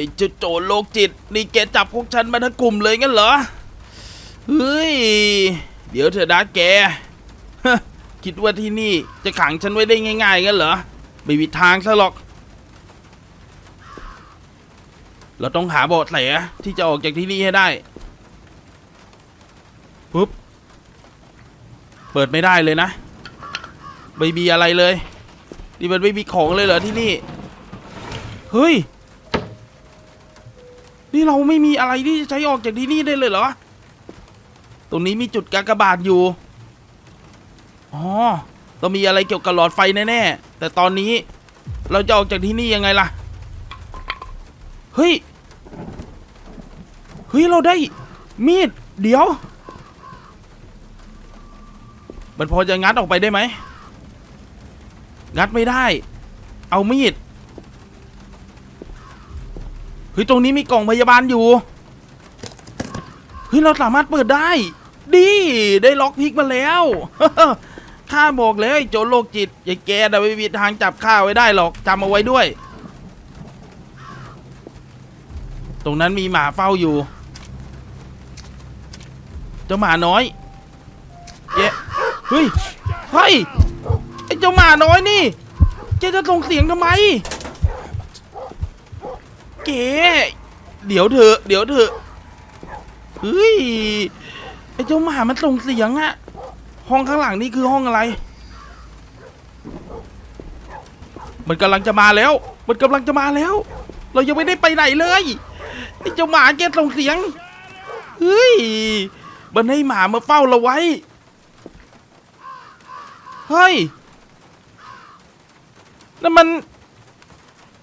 ไอ้เจ้าโจรโลกจิต นี่แกจับพวกฉันมาทั้งกลุ่มเลยงั้นเหรอ เฮ้ย เดี๋ยวเถอะนะแก คิดว่าที่นี่จะขังฉันไว้ได้ง่ายๆงั้นเหรอ ไม่มีทางซะหรอก เราต้องหาเบาะแสที่จะออกจากที่นี่ให้ได้ ปุ๊บ เปิดไม่ได้เลยนะ ไม่มีอะไรเลย นี่มันไม่มีของเลยเหรอที่นี่ เฮ้ย นี่เราไม่มีอะไรที่จะใช้ออกจากที่นี่ได้เลยเหรอ ตรงนี้มีจุดกากบาทอยู่ อ๋อ ต้องมีอะไรเกี่ยวกับหลอดไฟแน่ๆ แต่ตอนนี้เราจะออกจากที่นี่ยังไงล่ะ เฮ้ย เฮ้ย เราได้มีด เดี๋ยว มันพอจะงัดออกไปได้ไหม งัดไม่ได้ เอามีด ฮ้ยตรงนี้มีกล่องพยาบาลอยู่เฮ้ยเราสามารถเปิดได้ ดีได้ล็อกพิกมาแล้วข้าบอกเลยไอ้โจรโรคจิตอย่าแกน่ะไม่มีทางจับข้าไว้ได้หรอกจำเอาไว้ด้วย ตรงนั้นมีหมาเฝ้าอยู่ เจ้าหมาน้อยเจ๊เฮ้ยเฮ้ยไอเจ้าหมาน้อยนี่เจ๊จะส่งเสียงทำไม เก๋เดี๋ยวเถอะเดี๋ยวเถอะเฮ้ย ไอ้เจ้าหมามันส่งเสียงอะห้องข้างหลังนี่คือห้องอะไร มันกำลังจะมาแล้ว มันกำลังจะมาแล้ว เรายังไม่ได้ไปไหนเลย ไอ้เจ้าหมาแกส่งเสียง เฮ้ย มันให้หมามาเฝ้าเราไว้ เฮ้ย นั่นมัน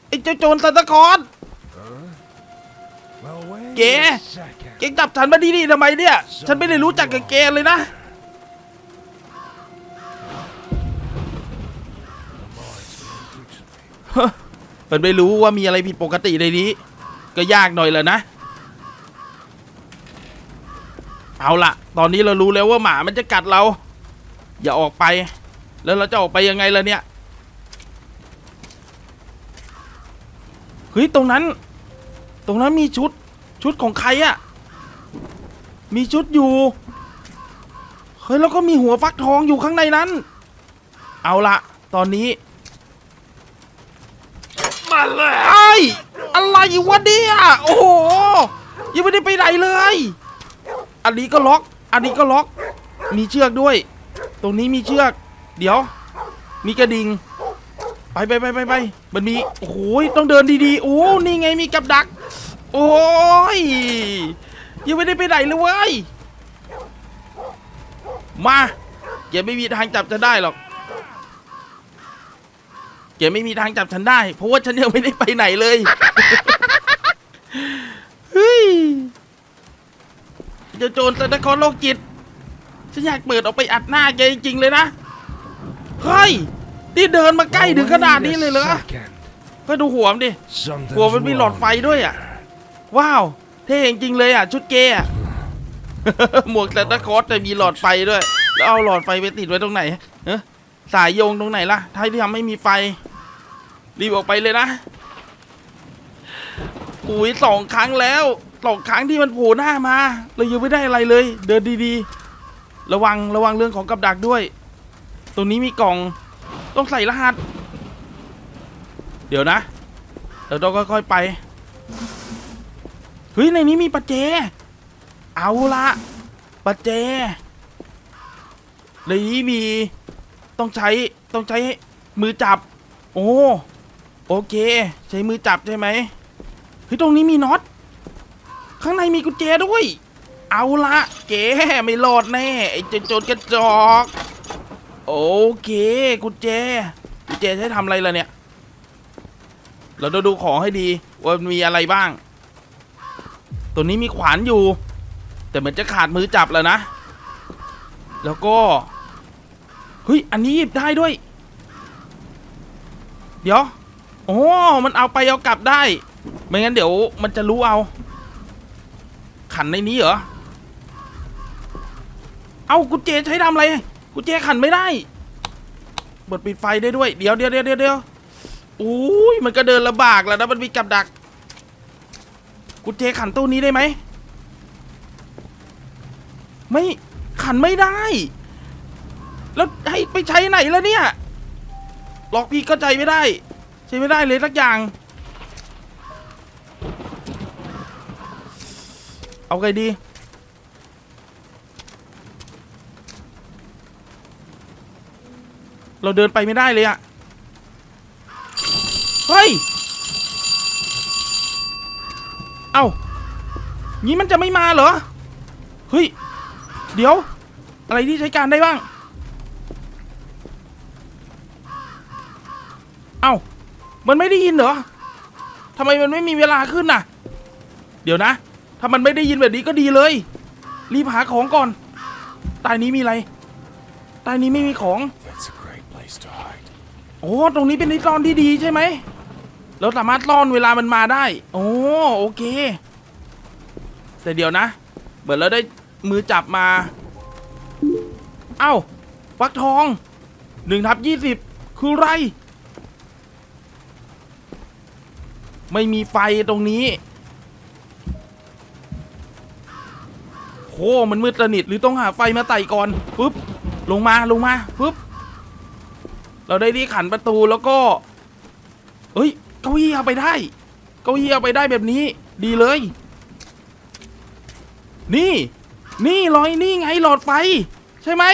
ไอ้เจ้าโจรซานตาคลอส Well, wait Yeah. a second. เก่งจับฉันมาที่นี่ทำไมเนี่ย ฉันไม่ได้รู้จักกับแกเลยนะ มันไม่รู้ว่ามีอะไรผิดปกติในนี้ ก็ยากหน่อยแหละนะ เอาละตอนนี้เรารู้แล้วว่าหมามันจะกัดเรา อย่าออกไป แล้วเราจะออกไปยังไงล่ะเนี่ย เฮ้ย ตรงนั้น ตรงนั้นมีชุดชุดของใครอะมีชุดอยู่ เฮ้ยแล้วก็มีหัวฟักทองอยู่ข้างในนั้น เอาละตอนนี้มาแล้วไอ้ยอะไรวะเนี่ยโอ้โหยังไม่ได้ไปไหนเลย อันนี้ก็ล็อก อันนี้ก็ล็อก มีเชือกด้วย ตรงนี้มีเชือก เดี๋ยว มีกระดิ่ง ไปไปไปไปไปมันมีโอ้โหต้องเดินดีๆโอ้นี่ไงมีกับดัก โอ้ยยังไม่ได้ไปไหนเลยเว้ยมาแกไม่มีทางจับฉันได้หรอกแกไม่มีทางจับฉันได้ เพราะว่าฉันยังไม่ได้ไปไหนเลยเฮ้ยจ้าโจรตะนครโลกจิตฉันอยากเปิดออกไปอัดหน้าแกจริงๆเลยนะเฮ้ย นี่เดินมาใกล้ถึงขนาดนี้เลยเหรอ Second. ก็ดูหัวมันดิ Something's หัวมันมีหลอดไฟ wrong ด้วยอะ ว้าว เท่จริงๆเลยอะ ชุดเกย์อะหมวกแต่ตะคอสแต่มีหลอดไฟด้วย แล้วเอาหลอดไฟไปติดไว้ตรงไหนเอะสายโยงตรงไหนล่ะท้ายที่ทำไม่มีไฟ รีบออกไปเลยนะอุ้ยสองครั้งแล้วสองครั้งที่มันโผล่หน้ามาเรายังไม่ได้อะไรเลย เดินดีๆ ระวังระวังเรื่องของกับดักด้วย ตรงนี้มีกล่อง ต้องใส่รหัส เดี๋ยวนะเดี๋ยวเราค่อยๆไป เฮ้ย ในนี้มีประแจเอาละประแจในนี้มี ต้องใช้ ต้องใช้มือจับ โอ้ โอเค ใช้มือจับใช่ไหม เฮ้ย ตรงนี้มีน็อต ข้างในมีกุญแจด้วย เอาละเก๋ไม่รอดแน่ ไอ้โจรโจรกระจอก โอเคกุญแจกุญแจใช้ทำอะไรล่ะเนี่ย เราต้องดูของให้ดีว่ามีอะไรบ้าง ตัวนี้มีขวานอยู่ แต่เหมือนจะขาดมือจับแล้วนะ แล้วก็เฮ้ยอันนี้หยิบได้ด้วย เดี๋ยวโอ้มันเอาไปเอากลับได้ ไม่งั้นเดี๋ยวมันจะรู้เอา ขันในนี้เหรอ เอากุญแจใช้ทำอะไร กุญแจขันไม่ได้เปิดปิดไฟได้ด้วยเดี๋ยวเดี๋ยวเดี๋ยวเดี๋ยวเดี๋ยวอุ้ยมันก็เดินลำบากแล้วนะมันมีกับดัก กุญแจขันตู้นี้ได้ไหม ไม่ขันไม่ได้ แล้วให้ไปใช้ไหนแล้วเนี่ย ล็อกพี่ก็ใจไม่ได้ ใช้ไม่ได้เลยสักอย่าง เอาไงดี เราเดินไปไม่ได้เลยอะเฮ้ย เอ้างี้มันจะไม่มาเหรอ เฮ้ย เดี๋ยว อะไรที่ใช้การได้บ้าง เอ้า มันไม่ได้ยินเหรอทำไมมันไม่มีเวลาขึ้นน่ะ เดี๋ยวนะ ถ้ามันไม่ได้ยินแบบนี้ก็ดีเลย รีบหาของก่อนใต้นี้มีอะไรใต้นี้ไม่มีของ โอ้ตรงนี้เป็นที่ซ่อนที่ดีใช่ไหมเราสามารถซ่อนเวลามันมาได้ โอ้โอเค แต่เดี๋ยวนะ เหมือนเราได้มือจับมา เอ้าฟักทองหนึ่งทับยี่สิบคือไร ไม่มีไฟตรงนี้โหมันมืดสนิทหรือต้องหาไฟมาไต่ก่อน ปึ๊บ ลงมาลงมา ปึ๊บ เราได้ที่ขันประตูแล้วก็ เฮ้ย เก้าอี้เอาไปได้ เก้าอี้เอาไปได้แบบนี้ ดีเลย นี่ นี่ลอยนี่ไงหลอดไฟ ใช่ไหม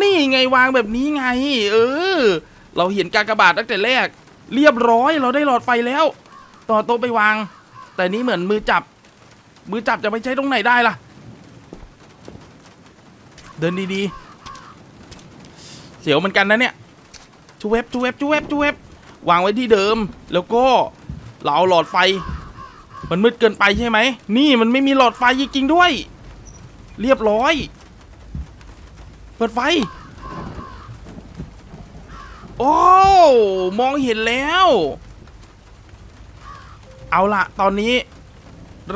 นี่ไงวางแบบนี้ไง เออ เราเห็นกากบาทตั้งแต่แรก เรียบร้อยเราได้หลอดไฟแล้ว ต่อโต๊ะไปวาง แต่นี้เหมือนมือจับ มือจับจะไปใช้ตรงไหนได้ล่ะ เดินดีๆ เสียวเหมือนกันนะเนี่ย จูเว็บจูเว็บจูเว็บจูเว็บวางไว้ที่เดิม แล้วก็เราเอาหลอดไฟ มันมืดเกินไปใช่ไหม นี่มันไม่มีหลอดไฟจริงๆด้วย เรียบร้อย เปิดไฟ โอ้ มองเห็นแล้ว เอาละตอนนี้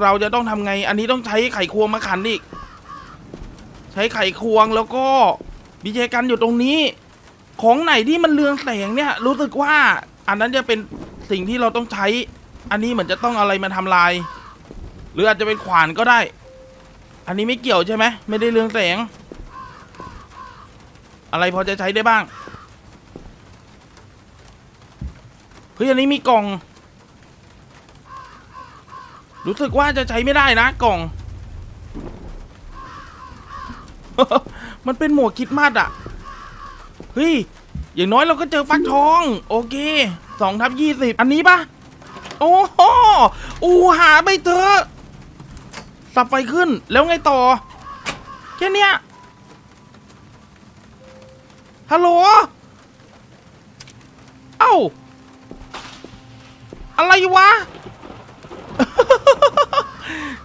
เราจะต้องทำไง อันนี้ต้องใช้ไขควงมาขันอีก ใช้ไขควงแล้วก็วิจัยกันอยู่ตรงนี้ ของไหนที่มันเรืองแสงเนี่ย รู้สึกว่า อันนั้นจะเป็นสิ่งที่เราต้องใช้ อันนี้เหมือนจะต้องอะไรมาทำลาย หรืออาจจะเป็นขวานก็ได้ อันนี้ไม่เกี่ยวใช่ไหมไม่ได้เรืองแสง อะไรพอจะใช้ได้บ้างเฮ้ยอันนี้มีกล่อง รู้สึกว่าจะใช้ไม่ได้นะกล่อง มันเป็นหมวกคิดมาดอะ เฮ้ย อย่างน้อยเราก็เจอฟักทอง โอเคสองทับยี่สิบอันนี้ปะโอ้โหอูหาไปเถอะสับไฟขึ้นแล้วไงต่อ แค่เนี้ยฮัลโหล เอ้า อะไรวะ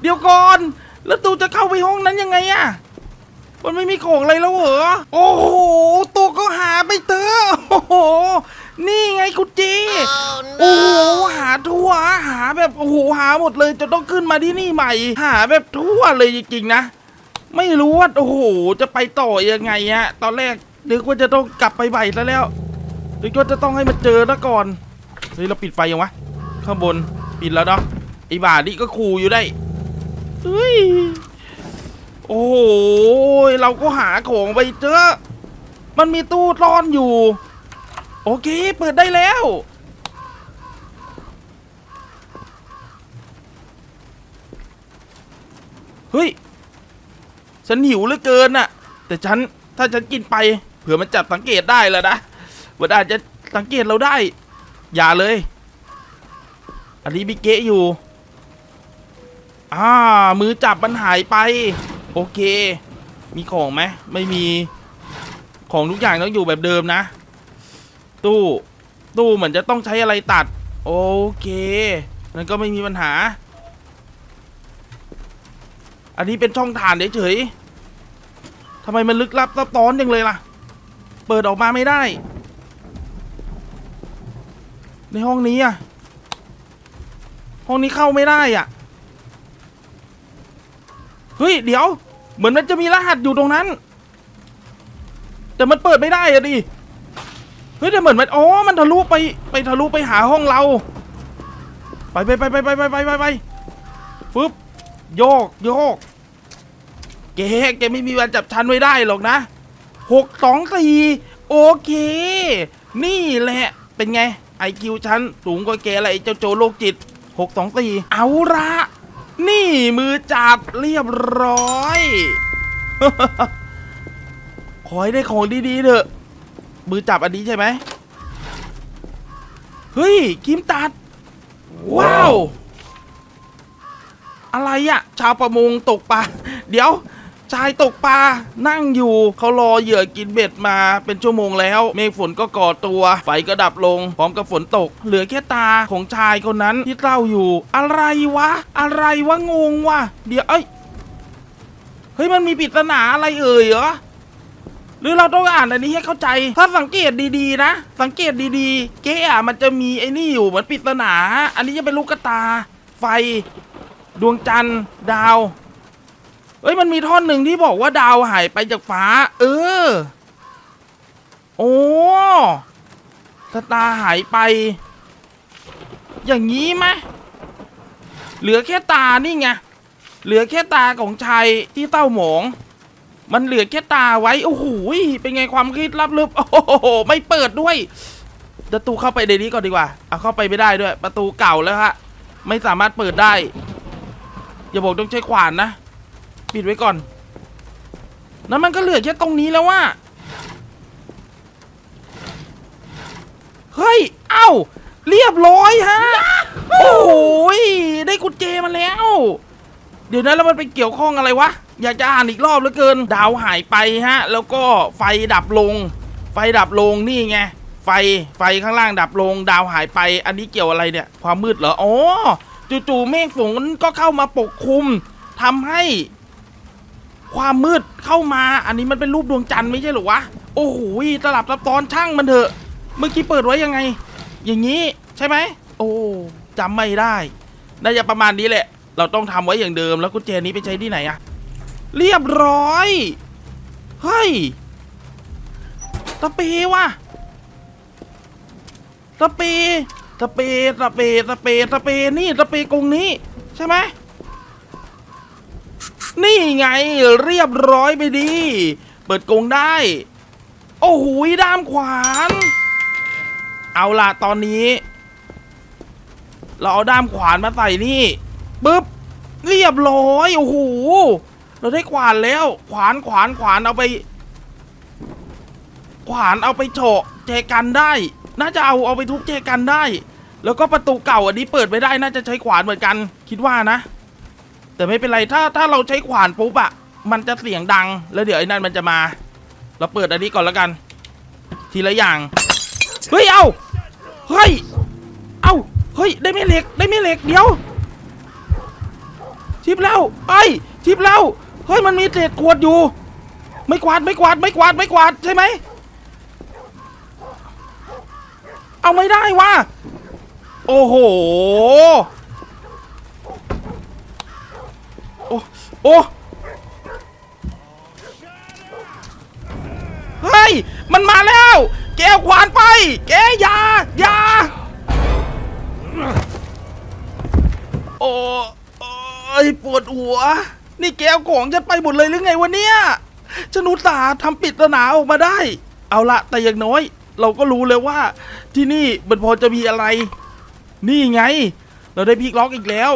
เดี๋ยวก่อน แล้วตูจะเข้าไปห้องนั้นยังไงอะ มันไม่มีของอะไรแล้วเหรอ โอ้โห ตัวก็หาไปเถอะโอ้โห นี่ไงคุณจีโอ้โห หาทั่ว หาแบบโอ้โห หาหมดเลยจะต้องขึ้นมาที่นี่ใหม่ หาแบบทั่วเลยจริงๆนะ ไม่รู้ว่าโอ้โห จะไปต่อยังไงอะตอนแรกนึกว่าจะต้องกลับไปใหม่ซะแล้วนึกว่าจะต้องให้มันเจอซะก่อน เฮ้ยเราปิดไฟยังวะ ข้างบนปิดแล้วเนาะ ไอ้บ่านี่ก็ขู่อยู่ได้เฮ้ย โอ้โห เราก็หาของไปเจอ มันมีตู้ซ่อนอยู่ โอเค เปิดได้แล้ว เฮ้ย ฉันหิวเหลือเกินน่ะ แต่ฉันถ้าฉันกินไป เผื่อมันจับสังเกตได้แล้วนะมันอาจจะสังเกตเราได้ อย่าเลย อันนี้บิเกะอยู่อ่ามือจับมันหายไป โอเค มีของไหมไม่มีของทุกอย่างต้องอยู่แบบเดิมนะ ตู้ ตู้เหมือนจะต้องใช้อะไรตัด โอเคนั่นก็ไม่มีปัญหา อันนี้เป็นช่องฐานเฉยๆทำไมมันลึกลับซับซ้อนจังเลยล่ะ เปิดออกมาไม่ได้ ในห้องนี้อะห้องนี้เข้าไม่ได้อะ เฮ้ย เดี๋ยว เหมือนมันจะมีรหัสอยู่ตรงนั้น แต่มันเปิดไม่ได้อะดิเฮ้ยแต่เหมือนมันอ๋อมันทะลุไปไปทะลุไปหาห้องเรา ไปไปไปไปไปไปไปไปไปฟึบโยกโยกเกแกไม่มีวันจับฉันไว้ได้หรอกนะหกสองสี่โอเค นี่แหละเป็นไงไอคิวฉันสูงกว่าแกอะไรเจ้าโจโรคจิตหกสองสี่เอาละ นี่มือจับเรียบร้อย ขอให้ได้ของดีๆเถอะ มือจับอันนี้ใช่ไหม เฮ้ยกิมตัด ว้าว อะไรอะชาวประมงตกปลา เดี๋ยว ชายตกปลานั่งอยู่เขารอเหยื่อกินเบ็ดมาเป็นชั่วโมงแล้ว เมฆฝนก็ก่อตัว ไฟก็ดับลง พร้อมกับฝนตก เหลือแค่ตาของชายคนนั้นที่เล่าอยู่ อะไรวะ อะไรวะงงวะเดี๋ยวเอ้ยเฮ้ยมันมีปริศนาอะไรเอ่ยเหรอหรือเราต้องอ่านอันนี้ให้เข้าใจ ถ้าสังเกตดีๆนะ สังเกตดีๆ เก๊อะมันจะมีไอ้นี่อยู่เหมือนปริศนา อันนี้จะเป็นลูกตา ไฟ ดวงจันทร์ ดาว เอ้ยมันมีท่อนหนึ่งที่บอกว่าดาวหายไปจากฟ้า เออ โอ้สตาหายไป อย่างนี้ไหมเหลือแค่ตานี่ไงเหลือแค่ตาของชายที่เต้าหมอง มันเหลือแค่ตาไว้โอ้โหเป็นไงความคิดลับลึกโอ้โหไม่เปิดด้วยประตูเข้าไปในนี้ก่อนดีกว่าเอาเข้าไปไม่ได้ด้วย ประตูเก่าแล้วฮะไม่สามารถเปิดได้ อย่าบอกต้องใช้ขวานนะ ปิดไว้ก่อนนั้นมันก็เหลือแค่ตรงนี้แล้วว่า เฮ้ย เอ้า เรียบร้อยฮะ โอ้โหยได้กุญแจมาแล้ว เดี๋ยวนั้นแล้วมันไปเกี่ยวข้องอะไรวะ อยากจะอ่านอีกรอบเหลือเกิน ดาวหายไปฮะ แล้วก็ไฟดับลง ไฟดับลงนี่ไง ไฟ ไฟข้างล่างดับลง ดาวหายไป อันนี้เกี่ยวอะไรเนี่ย ความมืดเหรอ อ๋อ จู่ๆเมฆฝนก็เข้ามาปกคลุมทำให้ ความมืดเข้ามา อันนี้มันเป็นรูปดวงจันทร์ไม่ใช่หรอวะ โอ้โหตลับซับซ้อนช่างมันเถอะ เมื่อกี้เปิดไว้ยังไง อย่างนี้ใช่ไหม โอ้จำไม่ได้ น่าจะประมาณนี้แหละ เราต้องทำไว้อย่างเดิม แล้วกุญแจนี้ไปใช้ที่ไหนอะเรียบร้อย เฮ้ยสเปว่ะสเปรย์สเปรย์สเปรย์สเปรย์สเป นี่สเปกรงนี้ ใช่ไหม นี่ไงเรียบร้อยไปดี เปิดกรงได้ โอ้โหด้ามขวาน เอาล่ะตอนนี้ เราเอาด้ามขวานมาใส่นี่ปึ๊บเรียบร้อย โอ้โห เราได้ขวานแล้ว ขวานขวานขวานเอาไป ขวานเอาไปโฉะแจกันได้ น่าจะเอาเอาไปทุบแจกันได้ แล้วก็ประตูเก่าอันนี้เปิดไม่ได้น่าจะใช้ขวานเหมือนกัน คิดว่านะ แต่ไม่เป็นไรถ้าถ้าเราใช้ขวานปุ๊บอะมันจะเสียงดัง แล้วเดี๋ยวไอ้นั่นมันจะมา เราเปิดอันนี้ก่อนแล้วกัน ทีละอย่าง เฮ้ย เอาเฮ้ย เอาเฮ้ย ได้ไม่เหล็ก ได้ไม่เหล็ก เดี๋ยว ชิปแล้วไอ้ชิปแล้ว เฮ้ย มันมีเศษขวดอยู่ ไม่กวาด ไม่กวาด ไม่กวาด ไม่กวาด ใช่ไหม เอาไม่ได้ว่ะ โอ้โห โอ้โอ้เฮ้ย มันมาแล้ว แกเอาขวานไป แกอย่าอย่าโอ้โอ้ยปวดหัว นี่แกเอาของฉันไปหมดเลยหรือไงวะเนี่ยฉันอุตส่าห์ทำปริศนาออกมาได้ เอาละแต่อย่างน้อย เราก็รู้เลยว่า ที่นี่มันพอจะมีอะไร นี่ไง เราได้พลิกล็อกอีกแล้ว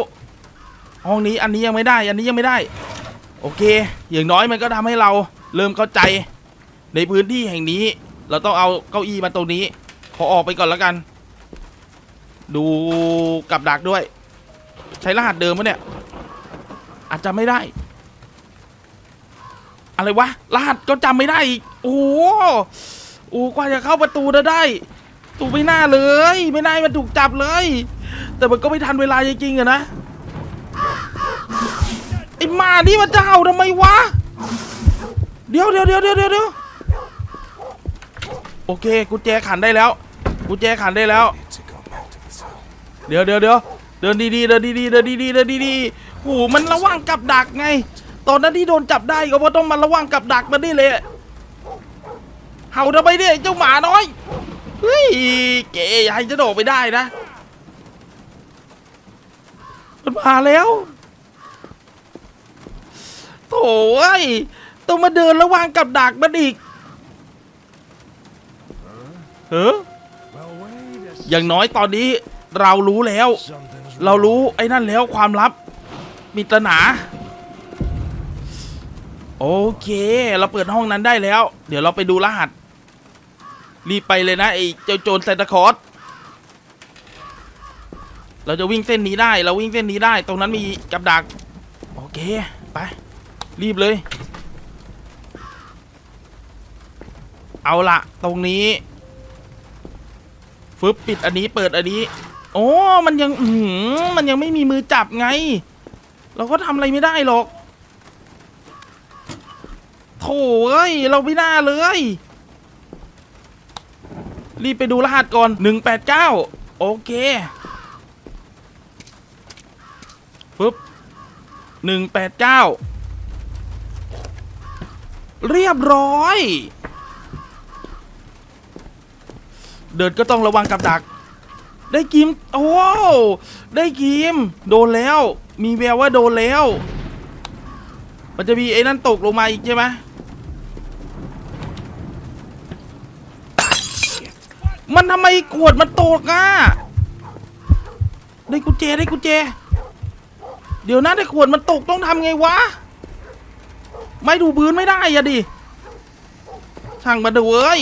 ห้องนี้อันนี้ยังไม่ได้ อันนี้ยังไม่ได้ โอเค อย่างน้อยมันก็ทำให้เราเริ่มเข้าใจ ในพื้นที่แห่งนี้ เราต้องเอาเก้าอี้มาตรงนี้ ขอออกไปก่อนแล้วกัน ดูกับดักด้วย ใช้รหัสเดิมปะเนี่ย อาจจะไม่ได้ อะไรวะ รหัสก็จำไม่ได้อีก โอ้โหโอ้กว่าจะเข้าประตูได้ไดตูไม่น่าเลย ไม่น่ามันถูกจับเลย แต่มันก็ไม่ทันเวลาจริงๆอะนะ ไอ้หมานี่มันจะเห่าทำไมวะ เดี๋ยวเดี๋ยวเดี๋ยวเดี๋ยวเดี๋ยวโอเคกุญแจขันได้แล้วกุญแจขันได้แล้ว เดี๋ยวเดี๋ยวเดี๋ยวเดินดีๆเดินดีๆเดินดีๆเดินดีๆโอ้มันระวังกับดักไง ตอนนั้นที่โดนจับได้ก็เพราะต้องมาระวังกับดักมันนี่เลยเห่าทำไมเนี่ยเจ้าหมาน้อยเฮ้ยเก๋ย่าให้จะโดดไปได้นะมันมาแล้ว โถ่เอ้ยต้องมาเดินระหว่างกับดักมันอีกเอออย่างน้อยตอนนี้เรารู้แล้ว เรารู้ไอ้นั่นแล้วความลับปริศนา โอเค เราเปิดห้องนั้นได้แล้ว เดี๋ยวเราไปดูรหัส รีบไปเลยนะไอ้เจ้าโจรไซตาคอสเราจะวิ่งเส้นนี้ได้ เราวิ่งเส้นนี้ได้ ตรงนั้นมีกับดัก โอเค ไป รีบเลย เอาละตรงนี้ ฟึบปิดอันนี้เปิดอันนี้ โอ้มันยังอือหือมันยังไม่มีมือจับไง เราก็ทำอะไรไม่ได้หรอกโถ่เอ้ย เราไม่น่าเลย รีบไปดูรหัสก่อน 189 โอเคฟึบ189 เรียบร้อย เดินก็ต้องระวังกับดัก ได้กิม โอ้โหได้กิม โดนแล้ว มีแววว่าโดนแล้ว มันจะมีไอ้นั่นตกลงมาอีกใช่ไหมมันทำไมขวดมันตกอะ ได้กุญแจได้กุญแจ เดี๋ยวนะได้ขวดมันตกต้องทำไงวะ ไม่ดูบืนไม่ได้อะดิช่างมาดูเว้ย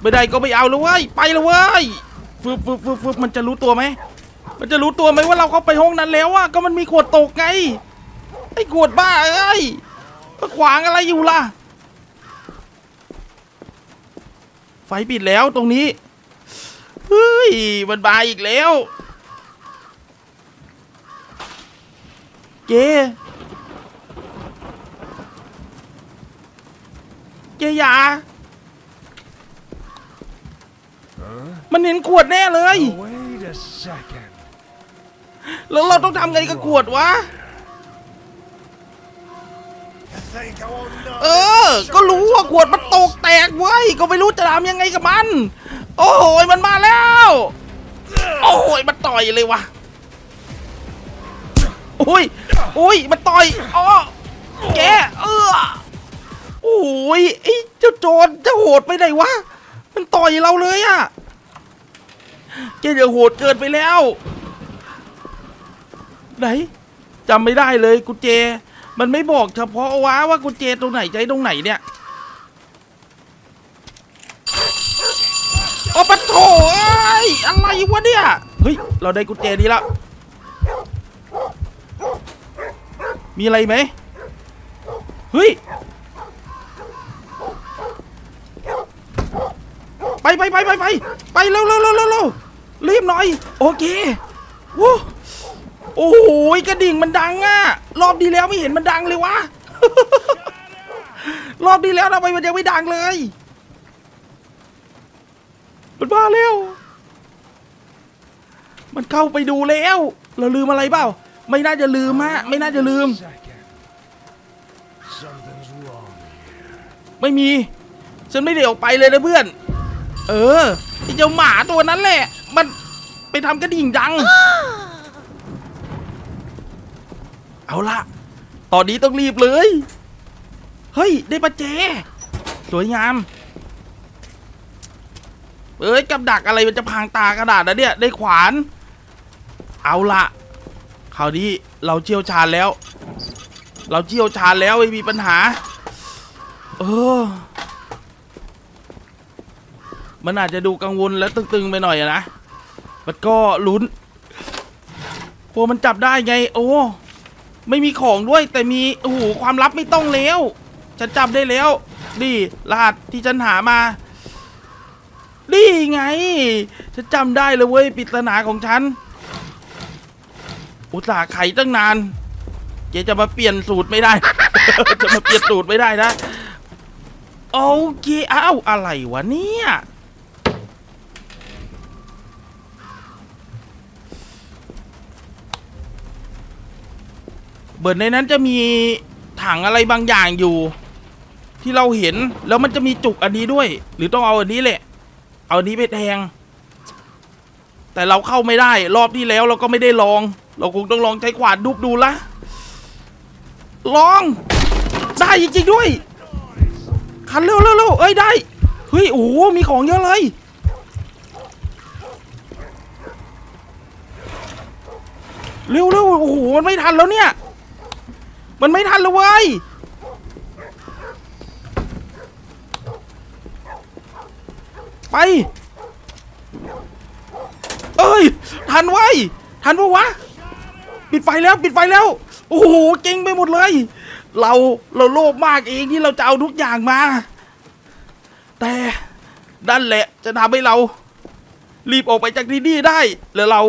ไม่ได้ก็ไม่เอาแล้วเว้ยไปแล้วเว้ยฟึบฟึบฟึบฟึบมันจะรู้ตัวไหมมันจะรู้ตัวไหมว่าเราเข้าไปห้องนั้นแล้วอะก็มันมีขวดตกไงไอ้ขวดบ้าเอ้ยมาขวางอะไรอยู่ล่ะ ไฟปิดแล้วตรงนี้เฮ้ยมันบาอีกแล้วเจ เจอยา มันเห็นขวดแน่เลย Oh, wait a second. แล้วเราต้องทำไงกับขวดวะ You think I won't know เออ ก็รู้ว่าขวดมันตกแตกเว้ย ก็ไม่รู้จะทำยังไงกับมัน โอ้โหยมันมาแล้ว โอ้โหยมันต่อยเลยวะโอ้ยโอ้ยมันต่อยอ๋อแกเออโอ้ ยไอ้เจ้าโจรจะโหดไปไหนวะ มันต่อยเราเลยอะแกอย่าโหดเกินไปแล้ว ไหนจำไม่ได้เลยกุญแจ มันไม่บอกเฉพาะว่าว่ากุญแจตรงไหนใช้ตรงไหนเนี่ยโอ้ปะโถเอ้ยอะไรวะเนี่ย เฮ้ย เราได้กุญแจนี้แล้วมีอะไรไหมเฮ้ย ไปไปไปไปไปไปเร็วเร็วเร็วเร็วเร็วรีบหน่อย โอเคโอ้โอ้โหกระดิ่งมันดังอะรอบดีแล้วไม่เห็นมันดังเลยวะ รอบดีแล้วทำไมมันยังไม่ดังเลยมันบ้าแล้ว มันเข้าไปดูแล้ว เราลืมอะไรเปล่า ไม่น่าจะลืมฮะ ไม่น่าจะลืม ไม่มี ฉันไม่ได้ออกไปเลยนะเพื่อน เออไอเจ้าหมาตัวนั้นแหละ มันไปทำกระดิ่งดัง เอาละตอนนี้ต้องรีบเลย เฮ้ย ได้ประแจ สวยงาม เอ้ย กับดักอะไรมันจะพรางตากระดาษนะเนี่ย ได้ขวาน เอาละคราวนี้เราเชี่ยวชาญแล้ว เราเชี่ยวชาญแล้วไม่มีปัญหา เออ มันอาจจะดูกังวลและตึงๆไปหน่อยอะนะ มันก็ลุ้นกลัวมันจับได้ไง โอ้ ไม่มีของด้วย แต่มี โอ้โห ความลับไม่ต้องแล้ว ฉันจำได้แล้วนี่รหัสที่ฉันหามานี่ไง ฉันจำได้เลยเว้ยปริศนาของฉัน อุตส่าห์ไขตั้งนานเจจะมาเปลี่ยนสูตรไม่ได้ จะมาเปลี่ยนสูตรไม่ได้นะ โอเคอ้าวอะไรวะเนี่ย เบิร์นในนั้นจะมีถังอะไรบางอย่างอยู่ ที่เราเห็นแล้วมันจะมีจุกอันนี้ด้วย หรือต้องเอาอันนี้แหละ เอาอันนี้ไปแทง แต่เราเข้าไม่ได้รอบที่แล้วเราก็ไม่ได้ลอง เราคงต้องลองใช้ขวานดุบดูละลองได้จริงๆด้วย คันเร็วเร็วเร็วเอ้ยได้เฮ้ยโอ้โหมีของเยอะเลยเร็วเร็วโอ้โหมันไม่ทันแล้วเนี่ย มันไม่ทันแล้วเว้ยไป เอ้ย ทันไว้ ทันปะวะ ปิดไฟแล้ว ปิดไฟแล้ว โอ้โห เก่งไปหมดเลย เรา เราโลภมากเองที่เราจะเอาทุกอย่างมา แต่นั่นแหละจะทำให้เรา รีบออกไปจากที่นี่ได้ แล้วเรา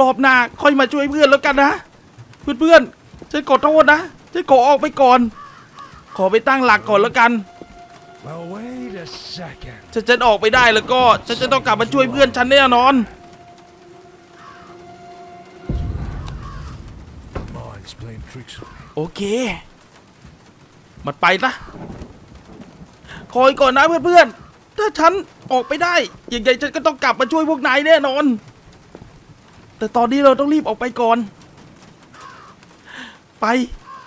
รอบหน้าค่อยมาช่วยเพื่อนแล้วกันนะ เพื่อนๆฉันขอโทษนะ ฉันขอออกไปก่อน ขอไปตั้งหลักก่อนแล้วกัน Well, wait a second. ถ้าฉันออกไปได้แล้วก็ ฉันจะต้องกลับมาช่วยเพื่อนฉันแน่นอน Mind's playing tricks on me. โอเค มันไปนะคอยก่อนนะเพื่อนๆ ถ้าฉันออกไปได้ยังไงฉันก็ต้องกลับมาช่วยพวกนายแน่นอน แต่ตอนนี้เราต้องรีบออกไปก่อน ไป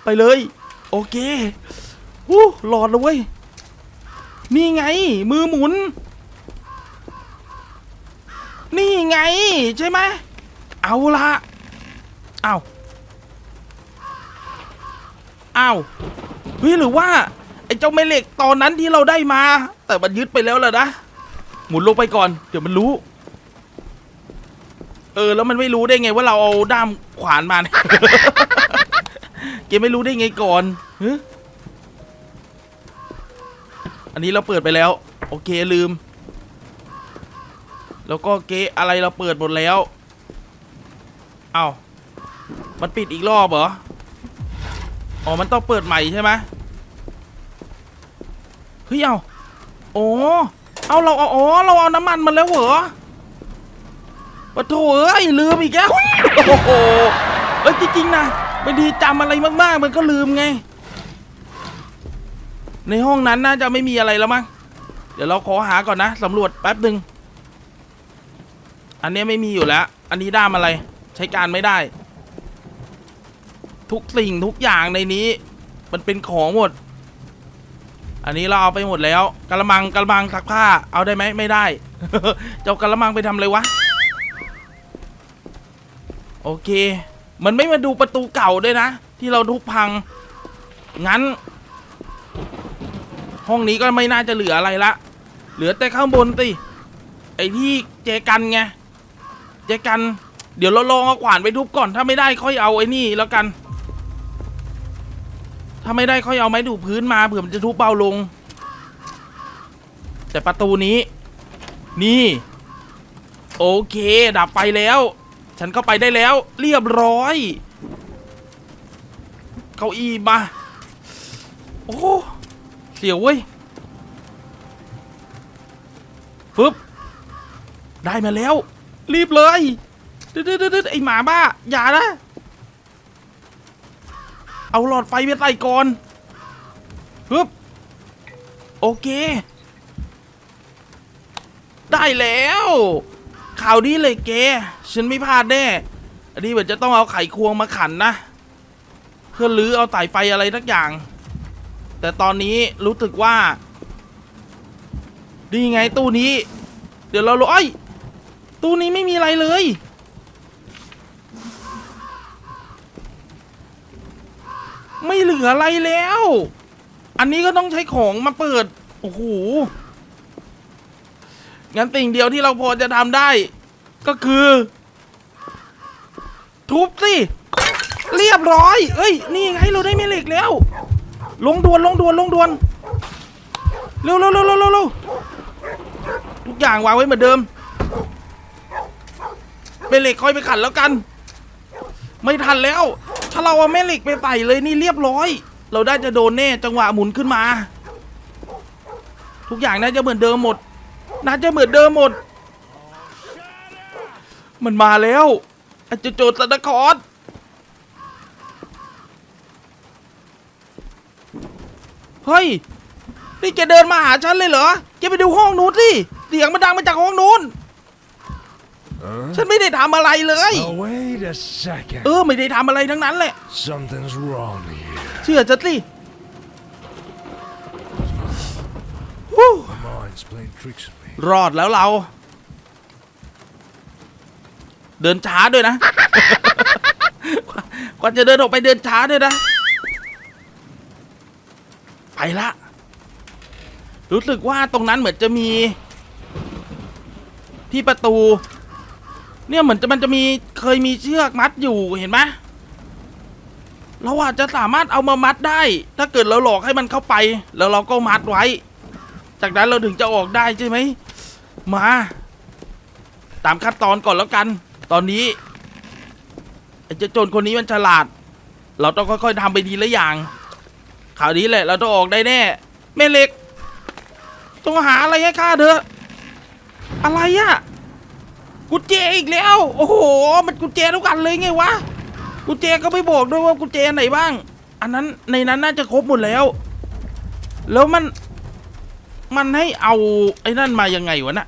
ไปเลย โอเคอู้หลอดเลยเว้ย นี่ไง มือหมุน นี่ไง ใช่ไหม เอาละเอาเอาเฮ้ยหรือว่า ไอ้เจ้าแม่เหล็กตอนนั้นที่เราได้มา แต่มันยึดไปแล้วล่ะนะ หมุนลงไปก่อน เดี๋ยวมันรู้ เออ แล้วมันไม่รู้ได้ไงว่าเราเอาด้ามขวานมาเนี่ย เกมไม่รู้ได้ไงก่อนฮะอันนี้เราเปิดไปแล้ว โอเคลืม แล้วก็เกอะไรเราเปิดหมดแล้วเอา้ามันปิดอีกรอบเหรอ อ๋อ มันต้องเปิดใหม่ใช่ไหมเฮ้ย เอาโอ้เอาเราเอาอ๋อ เราเอาน้ำมันมาแล้วเหรอปะโถเอ้ยลืมอีกแล้ว โอ้โห เอ้ยจริงๆนะ บางทีจำอะไรมากๆ มันก็ลืมไง ในห้องนั้นน่าจะไม่มีอะไรแล้วมั้ง เดี๋ยวเราขอหาก่อนนะสำรวจแป๊บหนึ่ง อันนี้ไม่มีอยู่แล้ว อันนี้ด้ามอะไร ใช้การไม่ได้ ทุกสิ่งทุกอย่างในนี้ มันเป็นของหมด อันนี้เราเอาไปหมดแล้วกระมังกระมังซักผ้า เอาได้ไหมไม่ได้ เจ้ากระมังไปทำอะไรวะ โอเค มันไม่มาดูประตูเก่าด้วยนะ ที่เราทุบพัง งั้น ห้องนี้ก็ไม่น่าจะเหลืออะไรละ เหลือแต่ข้างบนสิไอ้ที่เจกันไง เจกัน เดี๋ยวเราลองเอาขวานไปทุบก่อนถ้าไม่ได้ค่อยเอาไอ้นี่แล้วกัน ถ้าไม่ได้ค่อยเอาไม้ถูพื้นมาเผื่อมันจะทุบเบาลง แต่ประตูนี้ นี่ โอเค ดับไฟแล้ว ฉันเข้าไปได้แล้ว เรียบร้อย เก้าอี้มา โอ้เสียวเว้ยฟึบได้มาแล้ว รีบเลยดืดๆๆไอหมาบ้า อย่านะ เอาหลอดไฟไปใส่ก่อนฮึบโอเค ได้แล้ว ข่าวดีเลยเกฉันไม่พลาดแน่ อันนี้เหมือนจะต้องเอาไขควงมาขันนะ เพื่อลื้อเอาสายไฟอะไรทักอย่าง แต่ตอนนี้รู้สึกว่า ดีไงตู้นี้ เดี๋ยวเราลอยตู้นี้ไม่มีอะไรเลย ไม่เหลืออะไรแล้ว อันนี้ก็ต้องใช้ของมาเปิด โอ้โห งั้นสิ่งเดียวที่เราพอจะทำได้ ก็คือ ทุบสิเรียบร้อย เอ้ย นี่ไงเราได้แม่เหล็กแล้ว ลงดวนลงดวนลงดวน เร็วเร็วเร็วเร็วเร็วทุกอย่างวางไว้เหมือนเดิมแม่เหล็กค่อยไปขันแล้วกัน ไม่ทันแล้ว ถ้าเราเอาแม่เหล็กไปใส่เลยนี่เรียบร้อย เราได้จะโดนแน่จังหวะหมุนขึ้นมา ทุกอย่างน่าจะเหมือนเดิมหมด น่าจะเหมือนเดิมหมด มันมาแล้วอาจจะโจทย์สนครเฮ้ย นี่แกเดินมาหาฉันเลยเหรอแกไปดูห้องนู้นสิเสียงมันดังมาจากห้องนู้น Huh? ฉันไม่ได้ทำอะไรเลย Oh, wait a second. เออไม่ได้ทำอะไรทั้งนั้นแหละ Something's wrong here. เชื่อฉันสิฮู้ My mind's playing tricks on me. รอดแล้วเรา เดินช้าด้วยนะ ก่อนจะเดินออกไปเดินช้าด้วยนะ ไปละ รู้สึกว่าตรงนั้นเหมือนจะมี ที่ประตู เนี่ยเหมือนจะมันจะมีเคยมีเชือกมัดอยู่เห็นไหมเราอาจจะสามารถเอามามัดได้ ถ้าเกิดเราหลอกให้มันเข้าไป แล้วเราก็มัดไว้ จากนั้นเราถึงจะออกได้ใช่ไหม มา ตามขั้นตอนก่อนแล้วกัน ตอนนี้ไอ้เจ้าโจรคนนี้มันฉลาด เราต้องค่อยๆทำไปดีละอย่างข่าวนี้แหละ เราต้องออกได้แน่ แม่เหล็ก ต้องหาอะไรให้ข้าเถอะอะไรอะกุญแจอีกแล้ว โอ้โห มันกุญแจทุกันเลยไงวะกุญแจก็ไม่บอกด้วยว่ากุญแจไหนบ้าง อันนั้นในนั้นน่าจะครบหมดแล้ว แล้วมัน มันให้เอาไอ้นั่นมายังไงวะน่ะ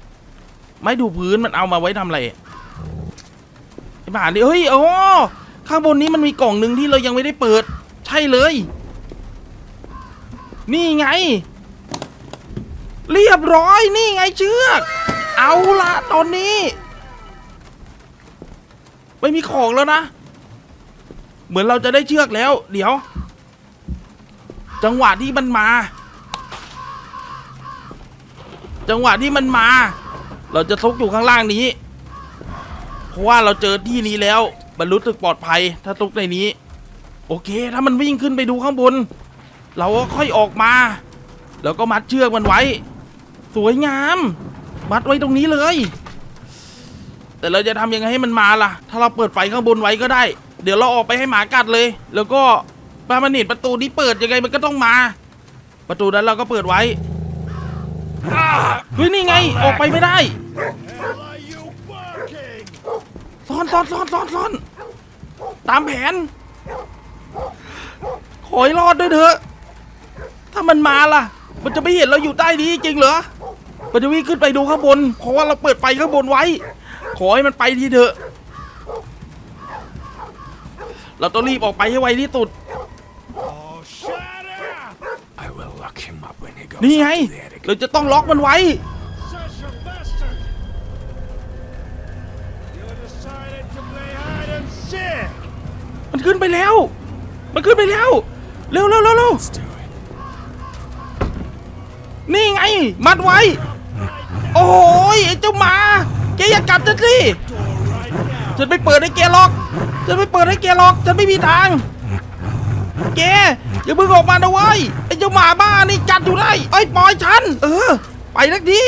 ไม้ถูพื้นมันเอามาไว้ทำอะไรไอ้บ้านี่เฮ้ยโอ๋อข้างบนนี้มันมีกล่องหนึ่งที่เรายังไม่ได้เปิด ใช่เลย นี่ไง เรียบร้อยนี่ไงเชือก เอาละตอนนี้ ไม่มีของแล้วนะ เหมือนเราจะได้เชือกแล้ว เดี๋ยว จังหวะที่มันมา จังหวะที่มันมา เราจะซุกอยู่ข้างล่างนี้ เพราะว่าเราเจอที่นี้แล้วมันรู้สึกปลอดภัยถ้าซุกในนี้ โอเค ถ้ามันวิ่งขึ้นไปดูข้างบน เราก็ค่อยออกมา แล้วก็มัดเชือกมันไว้ สวยงาม มัดไว้ตรงนี้เลย แต่เราจะทำยังไงให้มันมาล่ะ ถ้าเราเปิดไฟข้างบนไว้ก็ได้ เดี๋ยวเราออกไปให้หมากัดเลย แล้วก็ปามันเห็นประตูนี้เปิดยังไงมันก็ต้องมา ประตูนั้นเราก็เปิดไว้ เฮ้ยนี่ไงออกไปไม่ได้ Hell are you barking? ซ่อนซ่อนซ่อนซ่อนซ่อนตามแผน ขอให้รอดด้วยเถอะ ถ้ามันมาล่ะ มันจะไม่เห็นเราอยู่ใต้นี้จริงเหรอ มันจะวิ่งขึ้นไปดูข้างบน เพราะว่าเราเปิดไฟข้างบนไว้ ขอให้มันไปทีเถอะ เราต้องรีบออกไปให้ไวที่สุด Oh, shut up! I will lock him up when he goes นี่ไง เราจะต้องล็อกมันไว้ มันขึ้นไปแล้ว มันขึ้นไปแล้ว เร็วเร็วเร็วเร็วนี่ไง มัดไว้ โอ้ยไอ้เจ้าหมาแกอย่ากัดฉันสิฉันไม่เปิดให้แกหรอก ฉันไม่เปิดให้แกหรอก ฉันไม่มีทาง แกอย่าเพิ่งออกมานะเว้ยไอ้เจ้าหมาบ้านี่จัดอยู่ได้ไอ้ปล่อยฉัน เออ ไปนักดี